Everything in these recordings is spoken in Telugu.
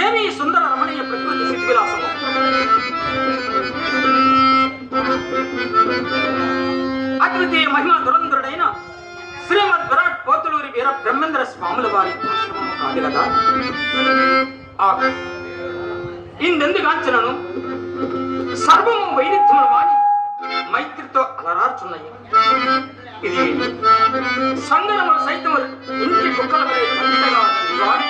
ఏమి సుందర రమణీయ ప్రకృతి స్థితి విలాసము అద్వితీయ మహిమ దురంధరుడైన శ్రీమద్ విరాట్ పోతులూరి వీర బ్రహ్మేంద్ర స్వాముల వారి కాదు కదా? ఆ ఇందెందుగాంచనను సర్వము వైవిధ్యముల వాణి అలరార్చున్నాయి ఇది సంగనములు సైతము ఇంటి కుక్కలపై వలె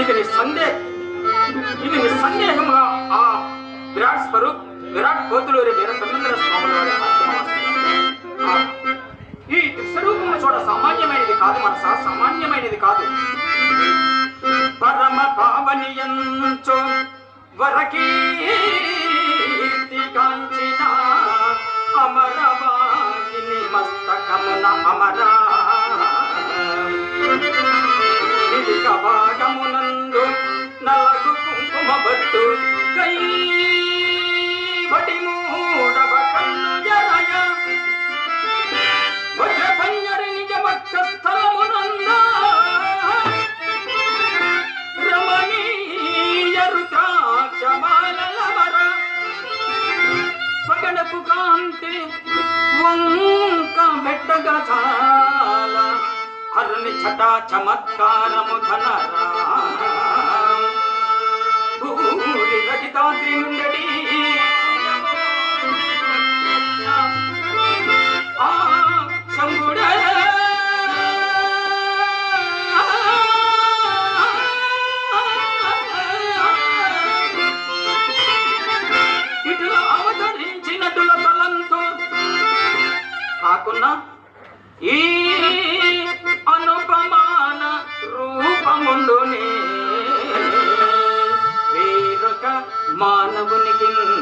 ఇది నీ సందే ఇది నీ సందేహముగా ఆ విరాట్ స్వరూప్ విరాట్ కోతులూరి వీర స్వామి ఈ స్వరూపము చూడ సామాన్యమైనది కాదు మనసా సామాన్యమైనది కాదు. పరమ పావనియంచు వరకీ వంక బెట్టగా చాల. అరుని చటా చమత్కారము ధనరా భూరి రజితాద్రి నుండి మానవునికి ఆ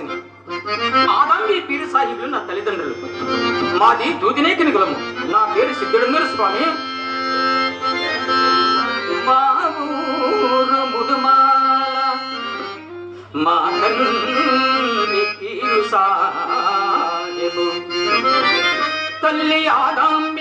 ముడిమాల నివాసిని ఆదాంగి పీరు సాహిబులు నా తల్లిదండ్రులు. మాది దూదినే కులము నా పేరు సిద్ధుడంగరు స్వామి. మా ఊరు ముడుమాల మా తల్లి పీరు తల్లి ఆదాం